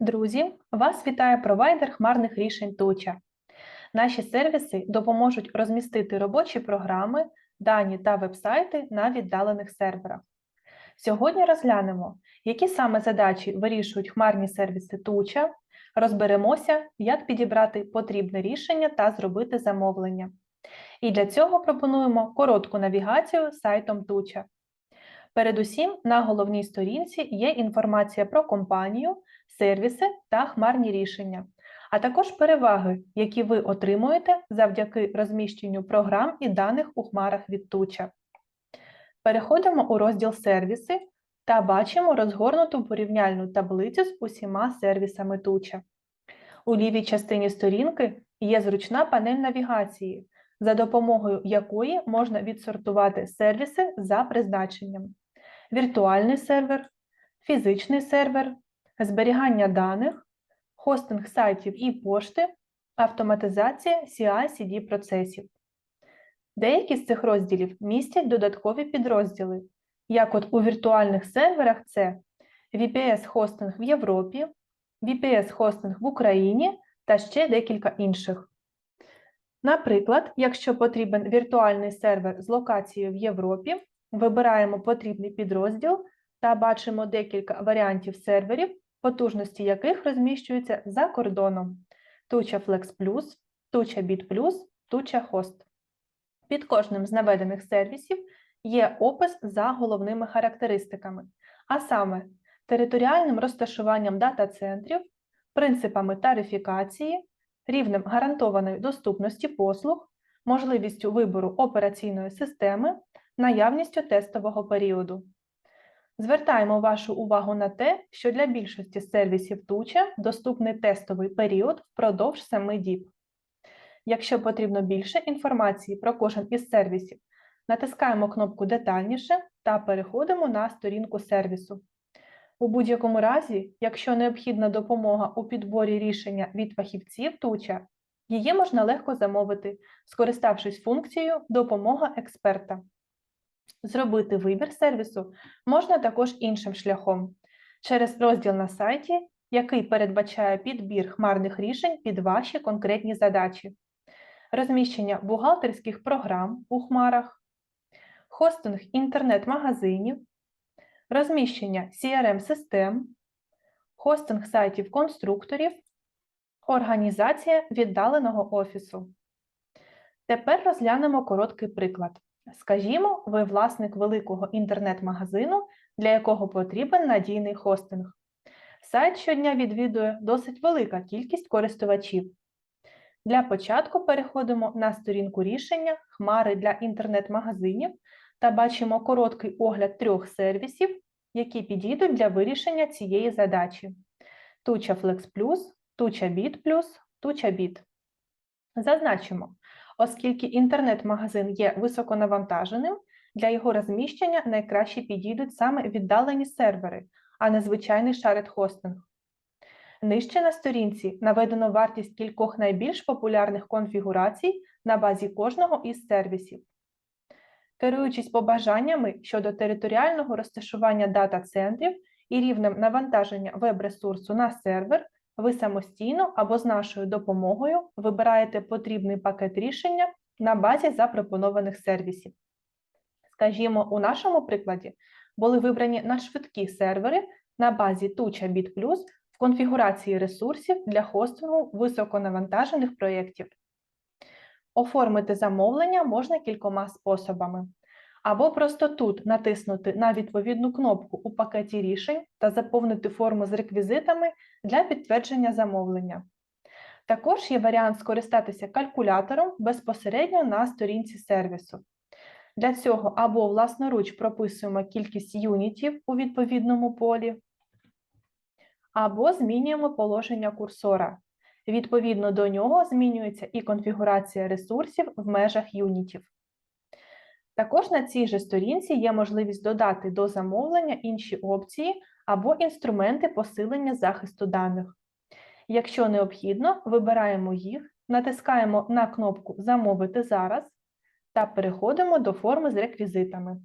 Друзі, вас вітає провайдер хмарних рішень Туча. Наші сервіси допоможуть розмістити робочі програми, дані та вебсайти на віддалених серверах. Сьогодні розглянемо, які саме задачі вирішують хмарні сервіси Туча, розберемося, як підібрати потрібне рішення та зробити замовлення. І для цього пропонуємо коротку навігацію сайтом Туча. Передусім, на головній сторінці є інформація про компанію, сервіси та хмарні рішення, а також переваги, які ви отримуєте завдяки розміщенню програм і даних у хмарах від Туча. Переходимо у розділ Сервіси та бачимо розгорнуту порівняльну таблицю з усіма сервісами Туча. У лівій частині сторінки є зручна панель навігації, за допомогою якої можна відсортувати сервіси за призначенням: віртуальний сервер, фізичний сервер, зберігання даних, хостинг сайтів і пошти, автоматизація CI-CD процесів. Деякі з цих розділів містять додаткові підрозділи, як от у віртуальних серверах це VPS-хостинг в Європі, VPS-хостинг в Україні та ще декілька інших. Наприклад, якщо потрібен віртуальний сервер з локацією в Європі, вибираємо потрібний підрозділ та бачимо декілька варіантів серверів, потужності яких розміщуються за кордоном: Туча Flex Туча Bit Туча Host. Під кожним з наведених сервісів є опис за головними характеристиками, а саме територіальним розташуванням дата-центрів, принципами тарифікації, рівнем гарантованої доступності послуг, можливістю вибору операційної системи, наявністю тестового періоду. Звертаємо вашу увагу на те, що для більшості сервісів Туча доступний тестовий період впродовж 7 діб. Якщо потрібно більше інформації про кожен із сервісів, натискаємо кнопку Детальніше та переходимо на сторінку сервісу. У будь-якому разі, якщо необхідна допомога у підборі рішення від фахівців Туча, її можна легко замовити, скориставшись функцією Допомога експерта. Зробити вибір сервісу можна також іншим шляхом. Через розділ на сайті, який передбачає підбір хмарних рішень під ваші конкретні задачі, розміщення бухгалтерських програм у хмарах, хостинг інтернет-магазинів, розміщення CRM-систем, хостинг сайтів конструкторів, організація віддаленого офісу. Тепер розглянемо короткий приклад. Скажімо, ви власник великого інтернет-магазину, для якого потрібен надійний хостинг. Сайт щодня відвідує досить велика кількість користувачів. Для початку переходимо на сторінку рішення Хмари для інтернет-магазинів та бачимо короткий огляд трьох сервісів, які підійдуть для вирішення цієї задачі: Туча Flex Plus, Туча Bit Plus, Туча Bit. Зазначимо, оскільки інтернет-магазин є високонавантаженим, для його розміщення найкраще підійдуть саме віддалені сервери, а не звичайний шарет-хостинг. Нижче на сторінці наведено вартість кількох найбільш популярних конфігурацій на базі кожного із сервісів. Керуючись побажаннями щодо територіального розташування дата-центрів і рівнем навантаження веб-ресурсу на сервер, ви самостійно або з нашою допомогою вибираєте потрібний пакет рішення на базі запропонованих сервісів. Скажімо, у нашому прикладі були вибрані надшвидкі сервери на базі Туча Bit Plus в конфігурації ресурсів для хостингу високонавантажених проєктів. Оформити замовлення можна кількома способами. Або просто тут натиснути на відповідну кнопку у пакеті рішень та заповнити форму з реквізитами для підтвердження замовлення. Також є варіант скористатися калькулятором безпосередньо на сторінці сервісу. Для цього або власноруч прописуємо кількість юнітів у відповідному полі, або змінюємо положення курсора. Відповідно до нього змінюється і конфігурація ресурсів в межах юнітів. Також на цій же сторінці є можливість додати до замовлення інші опції або інструменти посилення захисту даних. Якщо необхідно, вибираємо їх, натискаємо на кнопку Замовити зараз та переходимо до форми з реквізитами.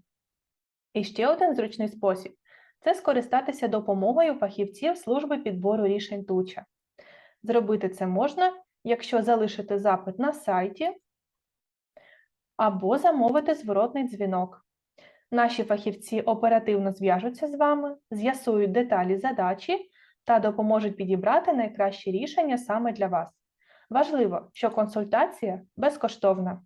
І ще один зручний спосіб це скористатися допомогою фахівців служби підбору рішень Туча. Зробити це можна, якщо залишити запит на сайті або замовити зворотний дзвінок. Наші фахівці оперативно зв'яжуться з вами, з'ясують деталі задачі та допоможуть підібрати найкраще рішення саме для вас. Важливо, що консультація безкоштовна.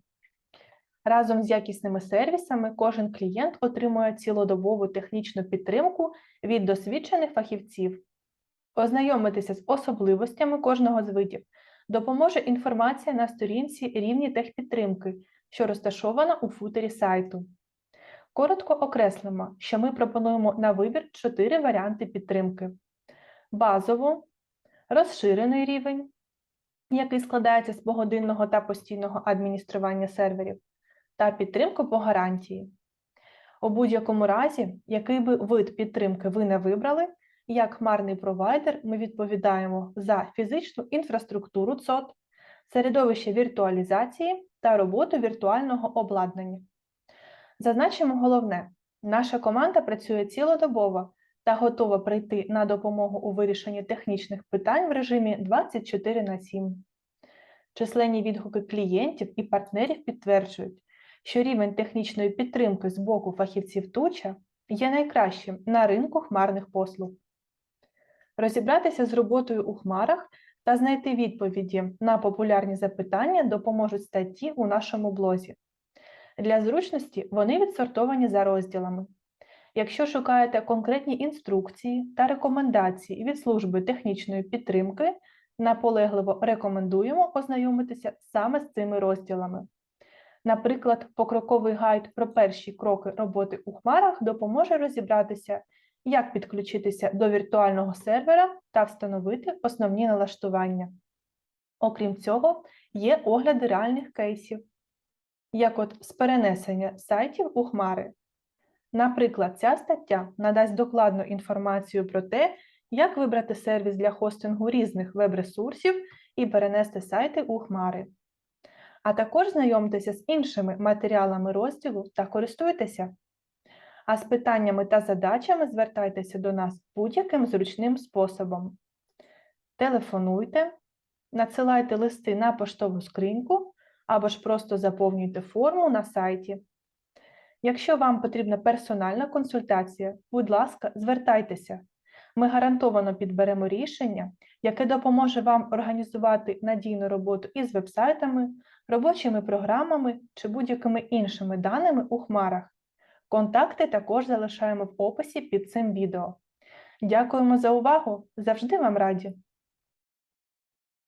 Разом з якісними сервісами кожен клієнт отримує цілодобову технічну підтримку від досвідчених фахівців. Ознайомитися з особливостями кожного з видів допоможе інформація на сторінці рівні техпідтримки, що розташована у футері сайту. Коротко окреслимо, що ми пропонуємо на вибір чотири варіанти підтримки: базову, розширений рівень, який складається з погодинного та постійного адміністрування серверів, та підтримку по гарантії. У будь-якому разі, який би вид підтримки ви не вибрали, як хмарний провайдер ми відповідаємо за фізичну інфраструктуру ЦОД, середовище віртуалізації та роботу віртуального обладнання. Зазначимо головне, наша команда працює цілодобово та готова прийти на допомогу у вирішенні технічних питань в режимі 24 на 7. Численні відгуки клієнтів і партнерів підтверджують, що рівень технічної підтримки з боку фахівців Туча є найкращим на ринку хмарних послуг. Розібратися з роботою у хмарах та знайти відповіді на популярні запитання допоможуть статті у нашому блозі. Для зручності вони відсортовані за розділами. Якщо шукаєте конкретні інструкції та рекомендації від служби технічної підтримки, наполегливо рекомендуємо ознайомитися саме з цими розділами. Наприклад, покроковий гайд про перші кроки роботи у хмарах допоможе розібратися, як підключитися до віртуального сервера та встановити основні налаштування. Окрім цього, є огляди реальних кейсів, як от з перенесення сайтів у хмари. Наприклад, ця стаття надасть докладну інформацію про те, як вибрати сервіс для хостингу різних веб-ресурсів і перенести сайти у хмари. А також знайомтеся з іншими матеріалами розділу та користуйтеся. А з питаннями та задачами звертайтеся до нас будь-яким зручним способом. Телефонуйте, надсилайте листи на поштову скриньку або ж просто заповнюйте форму на сайті. Якщо вам потрібна персональна консультація, будь ласка, звертайтеся. Ми гарантовано підберемо рішення, яке допоможе вам організувати надійну роботу із вебсайтами, робочими програмами чи будь-якими іншими даними у хмарах. Контакти також залишаємо в описі під цим відео. Дякуємо за увагу! Завжди вам раді!